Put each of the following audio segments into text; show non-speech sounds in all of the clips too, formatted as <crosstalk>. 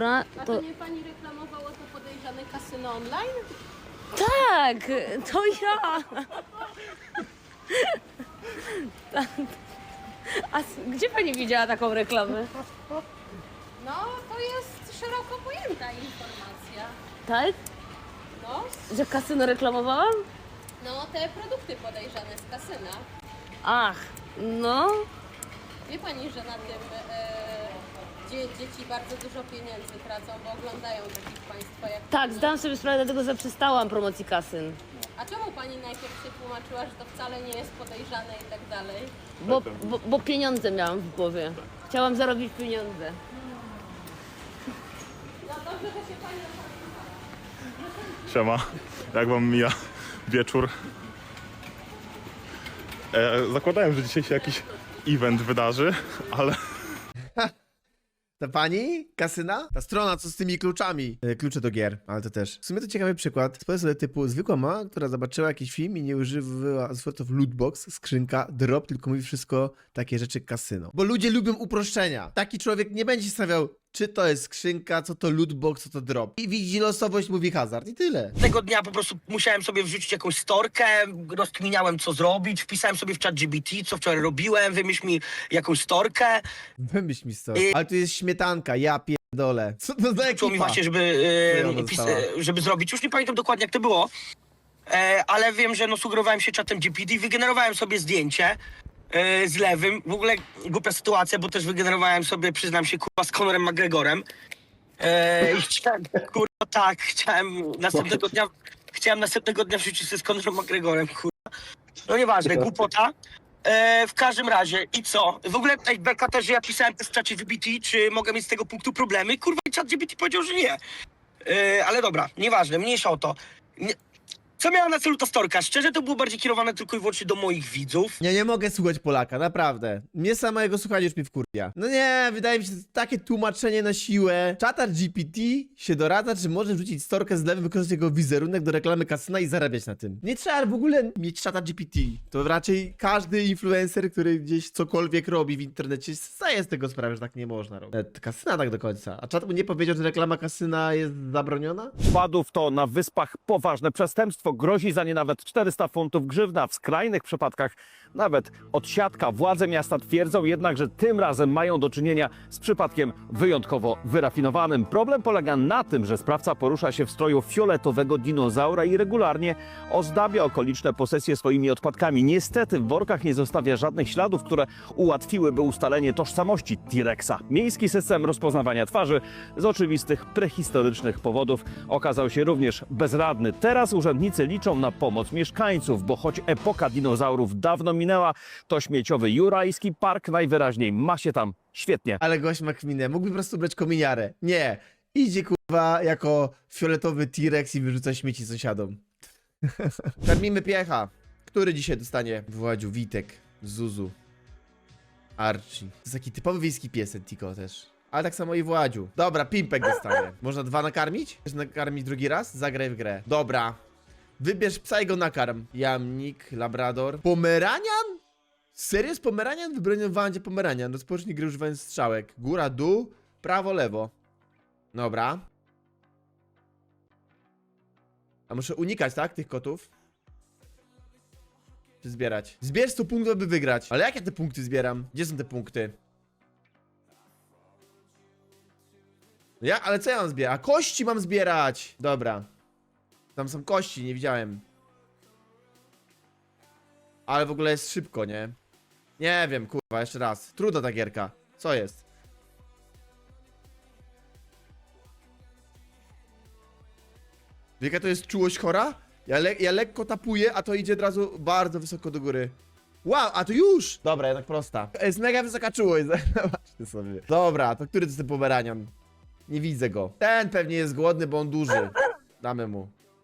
Dobra, A to to nie pani reklamowało to podejrzane kasyno online? tak, to ja. Tak. A s- gdzie pani widziała taką reklamę? No, to jest szeroko pojęta informacja. Tak? No, Że kasyno reklamowałam? no te produkty podejrzane z kasyna. Ach, no. Wie pani, że na tym e, dzie, dzieci bardzo dużo pieniędzy tracą, bo oglądają takich państwa jak Tak, zdałam sobie sprawę, dlatego zaprzestałam promocji kasyn. A czemu pani najpierw się tłumaczyła, że to wcale nie jest podejrzane i tak dalej? Bo, bo, bo pieniądze miałam w głowie. Chciałam zarobić pieniądze. No dobrze, że się pani Siema, jak wam mija wieczór? E, zakładałem, że dzisiaj się jakiś event wydarzy, ale Ta pani? Kasyna? Ta strona, co z tymi kluczami. E, klucze do gier, ale to też. W sumie to ciekawy przykład. Sposobie typu zwykła mama, która zobaczyła jakiś film i nie używała zwrotów lootbox, skrzynka, drop, tylko mówi wszystko takie rzeczy kasyno. Bo ludzie lubią uproszczenia. Taki człowiek nie będzie stawiał, czy to jest skrzynka, co to lootbox, co to drop. I widzi losowość, mówi hazard i tyle. Tego dnia po prostu musiałem sobie wrzucić jakąś storkę, rozkminiałem co zrobić, wpisałem sobie w chat GBT, co wczoraj robiłem, wymyśl mi jakąś storkę. Wymyśl mi to. Ale tu jest śmietanka, ja pierdolę. Co to za Czuło mi ekipa? właśnie, żeby, Co e, ona pis, dostała? e, żeby zrobić. Już nie pamiętam dokładnie jak to było, e, ale wiem, że no, sugerowałem się chatem GPT i wygenerowałem sobie zdjęcie e, z lewym. W ogóle głupia sytuacja, bo też wygenerowałem sobie, przyznam się, kurwa, z Conorem McGregorem. E, I chciałem, kurwa, tak, chciałem następnego dnia, chciałem następnego dnia wrzucić się z Conorem McGregorem, kurwa. No nieważne, głupota. E, w każdym razie, i co? W ogóle ej, beka też, że ja pisałem też w czacie GBT, czy mogę mieć z tego punktu problemy. Kurwa, i czat GBT powiedział, że nie. E, ale dobra, nieważne, mniejsza o to. Nie, co miała na celu ta storka? Szczerze, to było bardziej kierowane tylko i wyłącznie do moich widzów. Ja nie mogę słuchać Polaka, naprawdę. Mnie samego słuchanie już mi wkurwia. No nie, wydaje mi się, że takie tłumaczenie na siłę. Czatar GPT się doradza, czy może wrzucić storkę z lewym, wykorzystać jego wizerunek do reklamy kasyna i zarabiać na tym. Nie trzeba w ogóle mieć czata GPT. To raczej każdy influencer, który gdzieś cokolwiek robi w internecie, zdaje z tego sprawę, że tak nie można robić. Nawet kasyna tak do końca. A czat mu nie powiedział, że reklama kasyna jest zabroniona? wpadów to na wyspach poważne przestępstwo. Grozi za nie nawet 400 funtów grzywna. W skrajnych przypadkach nawet odsiadka. Władze miasta twierdzą jednak, że tym razem mają do czynienia z przypadkiem wyjątkowo wyrafinowanym. Problem polega na tym, że sprawca porusza się w stroju fioletowego dinozaura i regularnie ozdabia okoliczne posesje swoimi odpadkami. Niestety w workach nie zostawia żadnych śladów, które ułatwiłyby ustalenie tożsamości T-Rexa. Miejski system rozpoznawania twarzy z oczywistych prehistorycznych powodów okazał się również bezradny. Teraz urzędnicy liczą na pomoc mieszkańców, bo choć epoka dinozaurów dawno minęła, to śmieciowy Jurajski Park najwyraźniej ma się tam świetnie. Ale gość ma kminę, mógłby po prostu brać kominiarę. Nie, idzie kurwa jako fioletowy T-Rex i wyrzuca śmieci sąsiadom. <laughs> Karmimy piecha. Który dzisiaj dostanie? Władziu, Witek, Zuzu, Archie. To jest taki typowy wiejski piesek, Tiko też. Ale tak samo i Władziu. Dobra, Pimpek dostanie. Można dwa nakarmić? Chcesz nakarmić drugi raz? Zagraj w grę. Dobra. Wybierz psa i go nakarm. Jamnik, Labrador. Pomeranian? Serio z Pomeranian? Wybronią Wandzie Pomeranian. Rozpocznij grę używając strzałek. Góra, dół, prawo, lewo. Dobra. A muszę unikać, tak? Tych kotów? Czy zbierać? Zbierz 100 punktów, aby wygrać. Ale jak ja te punkty zbieram? Gdzie są te punkty? Ja? Ale co ja mam zbierać? A kości mam zbierać! Dobra. Tam są kości, nie widziałem. Ale w ogóle jest szybko, nie? Nie wiem, kurwa, jeszcze raz. Trudna ta gierka. Co jest? Jaka to jest czułość chora? Ja, le ja lekko tapuję, a to idzie od razu bardzo wysoko do góry. Wow, a to już! Dobra, jednak prosta. Jest mega wysoka czułość, <laughs> zobaczcie sobie. Dobra, to który to jest ten pomeranian? Nie widzę go. Ten pewnie jest głodny, bo on duży. Damy mu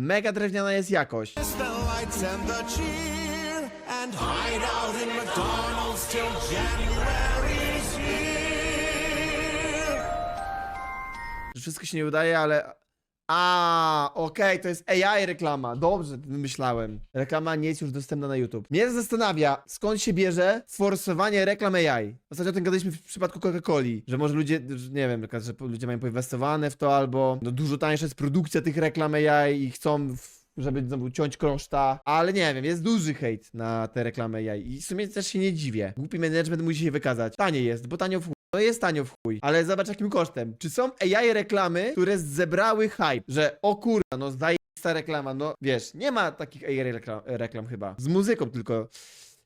Mega drewniana jest jakość. wszystko się nie udaje, ale... A, okej, to jest AI reklama. Dobrze, myślałem. Reklama nie jest już dostępna na YouTube. Mnie zastanawia, skąd się bierze forsowanie reklam AI. Ostatnio o tym gadaliśmy w przypadku Coca-Coli, że może ludzie, nie wiem, że ludzie mają poinwestowane w to, albo no, dużo tańsza jest produkcja tych reklam AI i chcą... W żeby znowu ciąć koszta, ale nie wiem, jest duży hejt na te reklamy AI i w sumie też się nie dziwię. Głupi management musi się wykazać. Tanie jest, bo tanio w. To jest tanio w chuj, ale zobacz jakim kosztem. Czy są AI reklamy, które zebrały hype, że o kurwa, no zajebista reklama, no wiesz, nie ma takich AI reklam, reklam chyba. Z muzyką tylko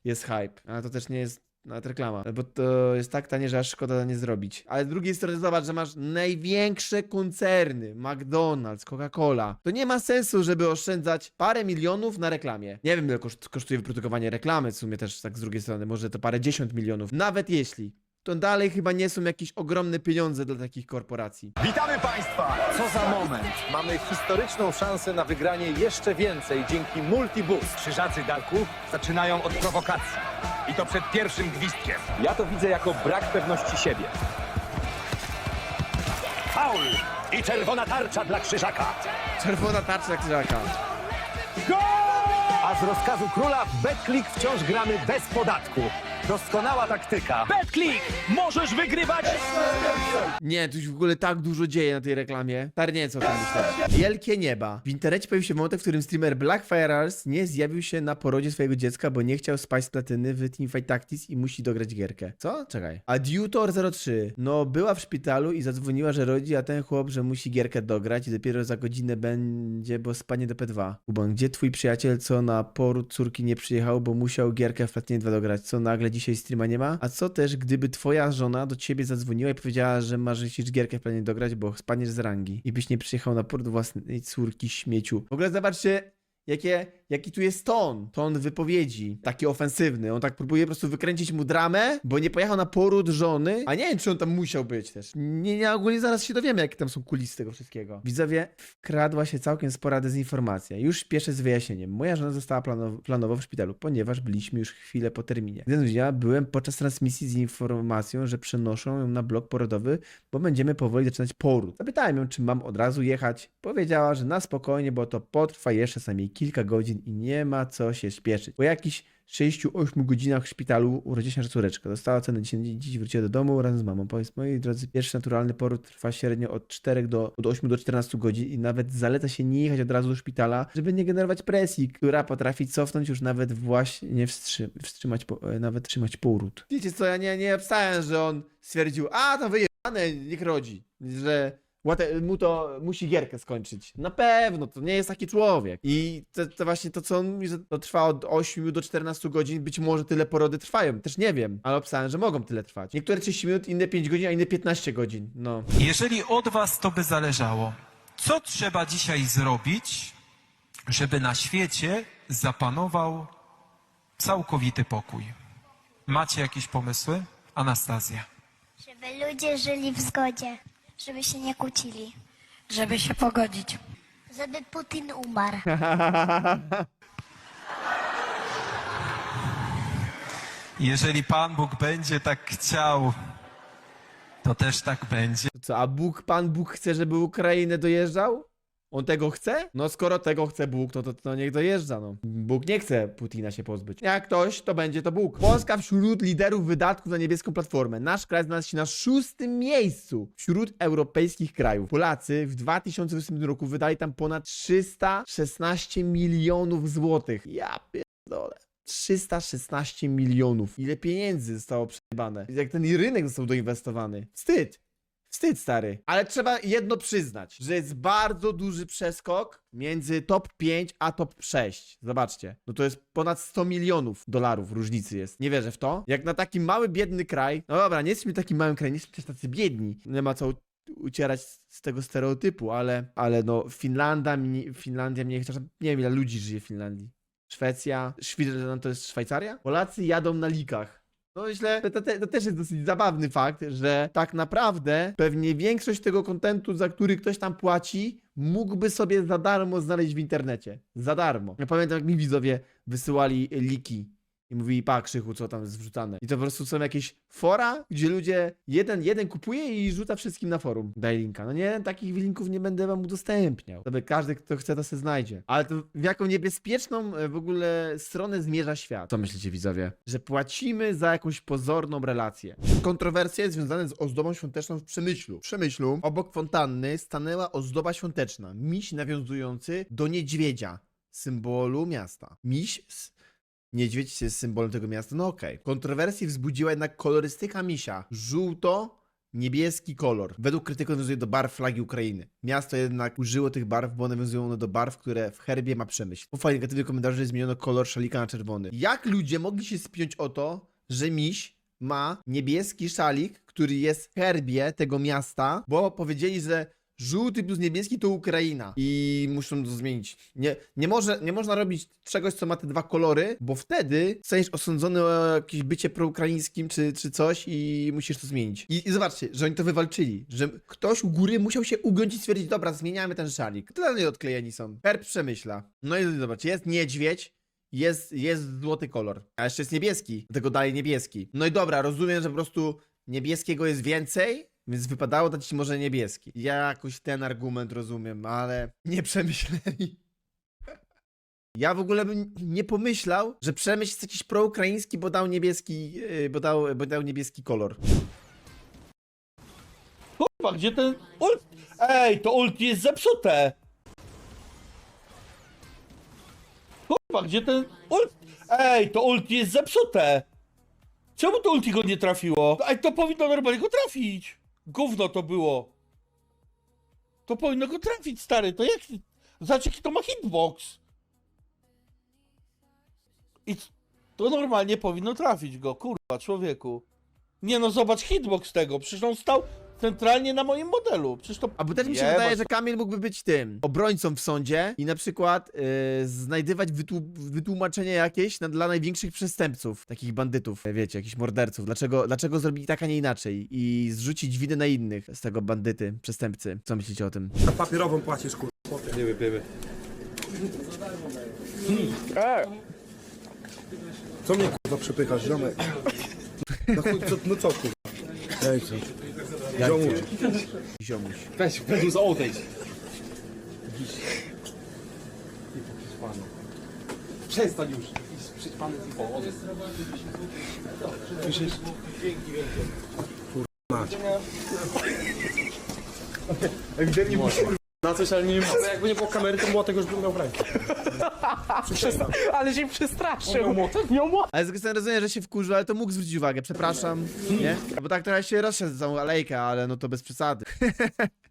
jest hype, ale to też nie jest nawet reklama, bo to jest tak tanie, że aż szkoda nie zrobić. Ale z drugiej strony zobacz, że masz największe koncerny, McDonald's, Coca-Cola. To nie ma sensu, żeby oszczędzać parę milionów na reklamie. Nie wiem, ile koszt, kosztuje wyprodukowanie reklamy, w sumie też tak z drugiej strony, może to parę dziesiąt milionów. Nawet jeśli, to dalej chyba nie są jakieś ogromne pieniądze dla takich korporacji. Witamy Państwa! Co za moment! Mamy historyczną szansę na wygranie jeszcze więcej dzięki Multiboost. Krzyżacy Darku zaczynają od prowokacji. I to przed pierwszym gwizdkiem. Ja to widzę jako brak pewności siebie. Faul! I czerwona tarcza dla Krzyżaka. Czerwona tarcza krzyżaka. A z rozkazu króla w BetClick wciąż gramy bez podatku. Doskonała taktyka. BetClick! Możesz wygrywać Nie, tu się w ogóle tak dużo dzieje na tej reklamie. Stary, nie wiem, co o tym myśleć. Wielkie nieba. W internecie pojawił się wątek, w którym streamer Blackfirears nie zjawił się na porodzie swojego dziecka, bo nie chciał spać z platyny w Teamfight Tactics i musi dograć gierkę. Co? Czekaj. A Dutor03. No, była w szpitalu i zadzwoniła, że rodzi, a ten chłop, że musi gierkę dograć i dopiero za godzinę będzie, bo spanie do P2. Kubon, gdzie twój przyjaciel, co na poród córki nie przyjechał, bo musiał gierkę w platynie 2 dograć? Co nagle dzisiaj streama nie ma? A co też, gdyby twoja żona do ciebie zadzwoniła i powiedziała, że masz musisz gierkę w planie dograć, bo spaniesz z rangi i byś nie przyjechał na poród własnej córki śmieciu. W ogóle zobaczcie, jakie, jaki tu jest ton, ton wypowiedzi, taki ofensywny. On tak próbuje po prostu wykręcić mu dramę, bo nie pojechał na poród żony, a nie wiem, czy on tam musiał być też. Nie, nie, ogólnie zaraz się dowiemy, jakie tam są kulisy tego wszystkiego. Widzowie, wkradła się całkiem spora dezinformacja. Już spieszę z wyjaśnieniem. Moja żona została planowo, planowo w szpitalu, ponieważ byliśmy już chwilę po terminie. Gdy ja byłem podczas transmisji z informacją, że przenoszą ją na blok porodowy, bo będziemy powoli zaczynać poród. Zapytałem ją, czy mam od razu jechać. Powiedziała, że na spokojnie, bo to potrwa jeszcze sami kilka godzin i nie ma co się śpieszyć. Po jakichś 6-8 godzinach w szpitalu urodziła się córeczka. Dostała cenę dzieci, dzieci wróciła do domu razem z mamą. Powiedz, moi drodzy, pierwszy naturalny poród trwa średnio od 4 do od 8 do 14 godzin i nawet zaleca się nie jechać od razu do szpitala, żeby nie generować presji, która potrafi cofnąć już nawet właśnie wstrzy, wstrzymać, po, e, nawet trzymać poród. Wiecie co, ja nie, nie wstałem, że on stwierdził, a to wyjebane, niech rodzi, że Łate, mu to musi gierkę skończyć. Na pewno, to nie jest taki człowiek. I to, to właśnie to, co on mówi, że to trwa od 8 do 14 godzin, być może tyle porody trwają. Też nie wiem, ale obstałem, że mogą tyle trwać. Niektóre 30 minut, inne 5 godzin, a inne 15 godzin. No. Jeżeli od was to by zależało, co trzeba dzisiaj zrobić, żeby na świecie zapanował całkowity pokój? Macie jakieś pomysły? Anastazja. Żeby ludzie żyli w zgodzie, żeby się nie kłócili, żeby się pogodzić. żeby Putin umarł. <laughs> Jeżeli Pan Bóg będzie tak chciał, to też tak będzie. Co, a Bóg, Pan Bóg chce, żeby Ukrainę dojeżdżał? On tego chce? No skoro tego chce Bóg, to, to, to niech dojeżdża, no. Bóg nie chce Putina się pozbyć. Jak ktoś, to będzie to Bóg. Polska wśród liderów wydatków na niebieską platformę. Nasz kraj znalazł się na szóstym miejscu wśród europejskich krajów. Polacy w 2020 roku wydali tam ponad 316 milionów złotych. Ja pierdolę. 316 milionów. Ile pieniędzy zostało przejebane. Jak ten rynek został doinwestowany. Wstyd. Wstyd, stary. Ale trzeba jedno przyznać, że jest bardzo duży przeskok między top 5 a top 6. Zobaczcie. No to jest ponad 100 milionów dolarów różnicy jest. Nie wierzę w to. Jak na taki mały, biedny kraj. No dobra, nie jesteśmy takim małym krajem, nie jesteśmy też tacy biedni. Nie ma co ucierać z tego stereotypu, ale, ale no Finlandia, mnie- Finlandia mnie chociaż nie wiem ile ludzi żyje w Finlandii. Szwecja, Szwajcaria to jest Szwajcaria? Polacy jadą na likach. No myślę, to, to, to też jest dosyć zabawny fakt, że tak naprawdę pewnie większość tego kontentu, za który ktoś tam płaci, mógłby sobie za darmo znaleźć w internecie. Za darmo. Ja pamiętam, jak mi widzowie wysyłali liki i mówili, pa, Krzychu, co tam jest wrzucane. I to po prostu są jakieś fora, gdzie ludzie, jeden, jeden kupuje i rzuca wszystkim na forum. Daj linka. No nie, takich linków nie będę wam udostępniał. Żeby każdy, kto chce, to se znajdzie. Ale to w jaką niebezpieczną e, w ogóle stronę zmierza świat. Co myślicie, widzowie? Że płacimy za jakąś pozorną relację. Kontrowersje związane z ozdobą świąteczną w Przemyślu. W Przemyślu, obok fontanny, stanęła ozdoba świąteczna. Miś nawiązujący do niedźwiedzia, symbolu miasta. Miś... Niedźwiedź jest symbolem tego miasta, no okej. Kontrowersji wzbudziła jednak kolorystyka misia. Żółto-niebieski kolor. Według krytyków nawiązuje do barw flagi Ukrainy. Miasto jednak użyło tych barw, bo nawiązują one do barw, które w herbie ma przemyśl. Po fali negatywnych komentarzy zmieniono kolor szalika na czerwony. Jak ludzie mogli się spiąć o to, że miś ma niebieski szalik, który jest w herbie tego miasta, bo powiedzieli, że żółty plus niebieski to Ukraina i muszą to zmienić. Nie, nie, może, nie można robić czegoś, co ma te dwa kolory, bo wtedy zostaniesz osądzony o jakieś bycie proukraińskim czy, czy coś i musisz to zmienić. I, I zobaczcie, że oni to wywalczyli, że ktoś u góry musiał się ugiąć i stwierdzić, dobra, zmieniamy ten szalik. Tyle odklejeni są. Herb przemyśla. No i zobaczcie, jest niedźwiedź, jest, jest złoty kolor, a jeszcze jest niebieski, dlatego dalej niebieski. No i dobra, rozumiem, że po prostu niebieskiego jest więcej, więc wypadało dać ci może niebieski. Ja jakoś ten argument rozumiem, ale nie przemyśleli. Ja w ogóle bym nie pomyślał, że przemyśl jest jakiś proukraiński, bo dał niebieski, yy, bo dał, bo dał niebieski kolor. Kurwa, gdzie ten ult? Ej, to ulti jest zepsute! Kurwa, gdzie ten ult? Ej, to ulti jest zepsute! Czemu to ulti go nie trafiło? Ej, to powinno normalnie go trafić! Gówno to było! To powinno go trafić, stary, to jak... Zobacz, jaki to ma hitbox! I to normalnie powinno trafić go, kurwa, człowieku. Nie no, zobacz hitbox tego, przecież on stał centralnie na moim modelu, przecież to... A bo też mi się Jebać wydaje, że Kamil mógłby być tym obrońcą w sądzie i na przykład yy, znajdywać wytłu- wytłumaczenie jakieś na, dla największych przestępców, takich bandytów, wiecie, jakichś morderców. Dlaczego, dlaczego zrobili tak, a nie inaczej? I zrzucić winę na innych z tego bandyty, przestępcy. Co myślicie o tym? Za papierową płacisz, kurwa. Nie wypiewy. Co mnie kurwa przepychasz, ziomek? No, chuj, co, no co kurwa? Ej, co? Ziomuś. Ziomuś. Weź, weź za odejdź. Przestań już. Przyćpany typo, odejdź. Słyszysz? Mać. Ewidentnie musi na coś, ale nie mogę. Jakby nie było kamery, to młotek już bym miał w ręku. Ale się przestraszył. Miał? Ale z drugiej strony rozumiem, że się wkurzył, ale to mógł zwrócić uwagę, przepraszam, nie? Bo tak trochę się rozszedł za całą alejkę, ale no to bez przesady. <laughs>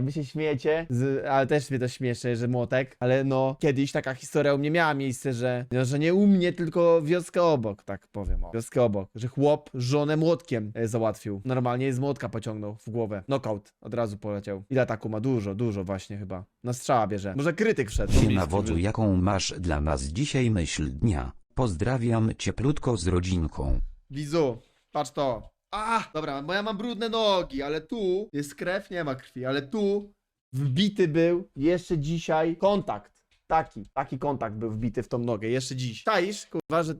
Wy się śmiejecie, z, ale też mnie to śmieszy, że młotek, ale no, kiedyś taka historia u mnie miała miejsce, że, no, że nie u mnie, tylko wioskę obok, tak powiem, o, wioskę obok, że chłop żonę młotkiem e, załatwił, normalnie z młotka pociągnął w głowę, knockout, od razu poleciał. Ile ataku ma? Dużo, dużo właśnie chyba, na strzała bierze, może krytyk wszedł. Siema wodzu, jaką masz dla nas dzisiaj myśl dnia? Pozdrawiam cieplutko z rodzinką. Widzu, patrz to. A, dobra, bo ja mam brudne nogi, ale tu jest krew, nie ma krwi, ale tu wbity był jeszcze dzisiaj kontakt. Taki, taki kontakt był wbity w tą nogę, jeszcze dziś. Czaisz, kurwa, że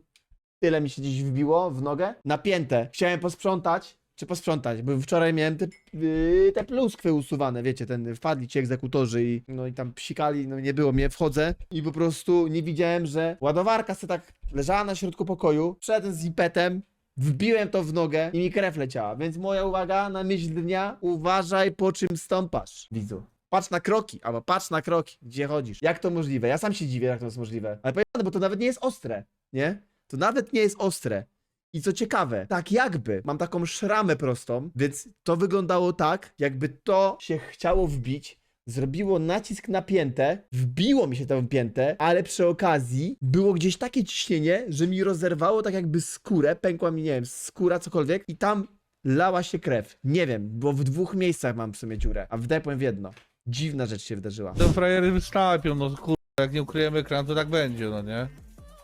tyle mi się dziś wbiło w nogę? Napięte. Chciałem posprzątać, czy posprzątać, bo wczoraj miałem te, yy, te pluskwy usuwane, wiecie, ten, wpadli ci egzekutorzy i no i tam psikali, no nie było mnie, wchodzę i po prostu nie widziałem, że ładowarka sobie tak leżała na środku pokoju, przed z impetem, Wbiłem to w nogę i mi krew leciała, więc moja uwaga na myśl dnia, uważaj po czym stąpasz, widzu. Patrz na kroki, albo patrz na kroki, gdzie chodzisz. Jak to możliwe? Ja sam się dziwię, jak to jest możliwe. Ale pojechane, bo to nawet nie jest ostre, nie? To nawet nie jest ostre. I co ciekawe, tak jakby, mam taką szramę prostą, więc to wyglądało tak, jakby to się chciało wbić, zrobiło nacisk na piętę, wbiło mi się to w piętę, ale przy okazji było gdzieś takie ciśnienie, że mi rozerwało tak jakby skórę, pękła mi, nie wiem, skóra, cokolwiek i tam lała się krew. Nie wiem, bo w dwóch miejscach mam w sumie dziurę, a wdepłem w jedno. Dziwna rzecz się wydarzyła. Te frajery wystąpią, no kurwa, jak nie ukryjemy ekran, to tak będzie, no nie?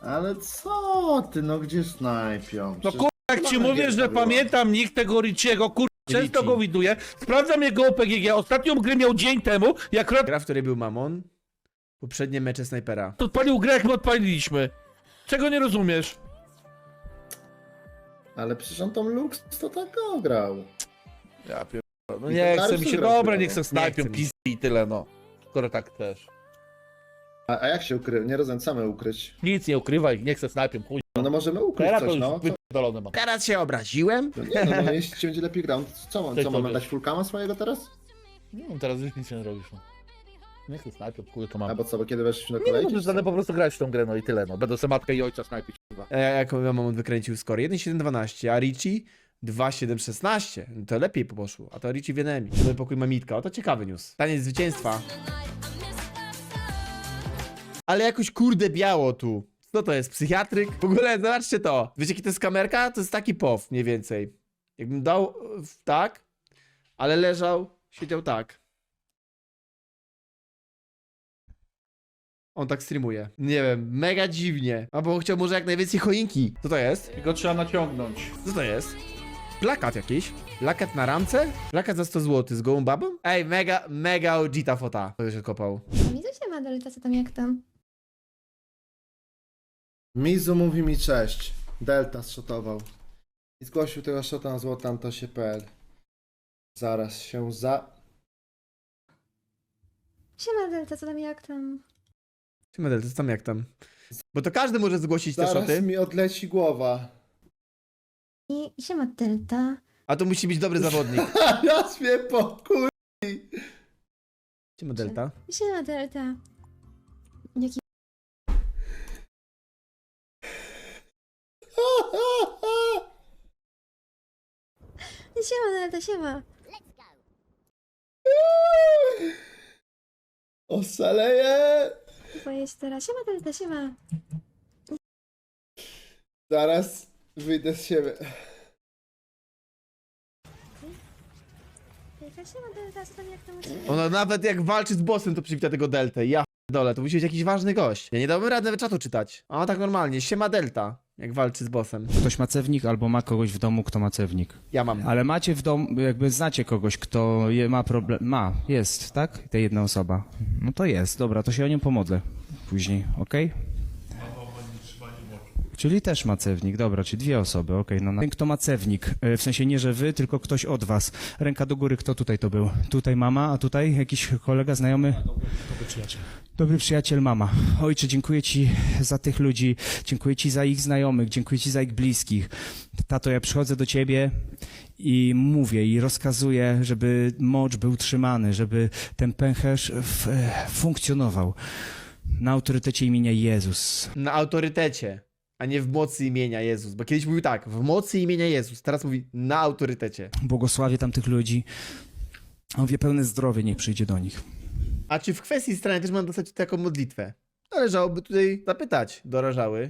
Ale co ty, no gdzie snajpią? No Przecież kurwa, jak ci mówię, że pamiętam nick tego Richiego, kurwa, często go widuję, sprawdzam jego OPGG, ostatnią grę miał dzień temu, jak akurat Gra, w której był Mamon, poprzednie mecze snajpera. odpalił grę, jak my odpaliliśmy. Czego nie rozumiesz? Ale przecież on tą Lux to tak grał. Ja pier... No I nie to Dariusz mi się, dobra, chyba, niech no. se snajpią, chce mi się. pizdy i tyle, no. Skoro tak też. A, a jak się ukry... Nie rozumiem, co mamy ukryć? Nic nie ukrywaj, niech se snajpią, chuj. No, no możemy ukryć Teraz to coś, już no. Wypierdolone mam. Teraz się obraziłem? No nie, no, no jeśli ci będzie lepiej grał, to co, mam- Ty co wiesz. dać fullkama swojego teraz? Nie wiem, teraz już nic nie robisz, no. Niech se snajpią, chuj to mam. Albo co, bo kiedy weszliśmy do Nie no, to będę po prostu grać w tą grę, no i tyle, no. Będę se matkę i ojca snajpić, kurwa. E, jak Mamon wykręcił score? 1,712, a Richie 2,716. No To lepiej poszło. A to Richie w enemy. Nowy pokój Mamitka. O, to ciekawy news. Taniec zwycięstwa. Ale jakoś kurde biało tu. Co to jest? Psychiatryk? W ogóle zobaczcie to. Wiecie jaki to jest kamerka? To jest taki pow mniej więcej. Jakbym dał w tak, ale leżał, siedział tak. On tak streamuje. Nie wiem, mega dziwnie. Albo on chciał może jak najwięcej choinki. Co to jest? Tylko trzeba naciągnąć. Co to jest? Plakat jakiś? Plakat na ramce? Plakat za 100 zł z gołą babą? Ej, mega, mega OG ta fota. To się kopał. Widzę się ma Delta, co tam jak tam? Mizu mówi mi cześć. Delta zszotował. I zgłosił tego szota na złotantosie.pl. Zaraz się za... Siema Delta, co tam jak tam? Ty medal, to tam jak tam? Bo to każdy może zgłosić te Zaraz szoty, mi odleci głowa. I siema Delta. a to musi być dobry zawodnik. <laughs> ja mnie pokur... Siema Delta. Siema Delta. Jaki... Siema Delta, siema. Oszaleję! Boję się teraz. Siema Delta, siema. Zaraz wyjdę z siebie. Siema Delta, co tam jak tam? Ona nawet jak walczy z bossem, to przywita tego Deltę. Ja dole, to musi być jakiś ważny gość. Ja nie dałbym rady nawet czatu czytać. A ona tak normalnie, siema Delta, jak walczy z bossem. Ktoś ma cewnik albo ma kogoś w domu, kto ma cewnik. Ja mam. Ale macie w domu, jakby znacie kogoś, kto je, ma problem. Ma, jest, tak? Ta jedna osoba. No to jest, dobra, to się o nią pomodlę później, okej? Czyli też ma cewnik, dobra, czyli dwie osoby, okej. no, no. Ten, kto ma cewnik, e, w sensie nie, że wy, tylko ktoś od was. Ręka do góry, kto tutaj to był? Tutaj mama, a tutaj jakiś kolega, znajomy? Dobry przyjaciel. Dobry przyjaciel, mama. Ojcze, dziękuję ci za tych ludzi, dziękuję ci za ich znajomych, dziękuję ci za ich bliskich. Tato, ja przychodzę do ciebie i mówię i rozkazuję, żeby mocz był trzymany, żeby ten pęcherz w, e, funkcjonował na autorytecie imienia Jezus. Na autorytecie, a nie w mocy imienia Jezus. Bo kiedyś mówił tak, w mocy imienia Jezus, teraz mówi na autorytecie. Błogosławię tamtych ludzi. Mówię, pełne zdrowie niech przyjdzie do nich. A czy w kwestii strony też mam dostać taką modlitwę? Należałoby tutaj zapytać, dorażały.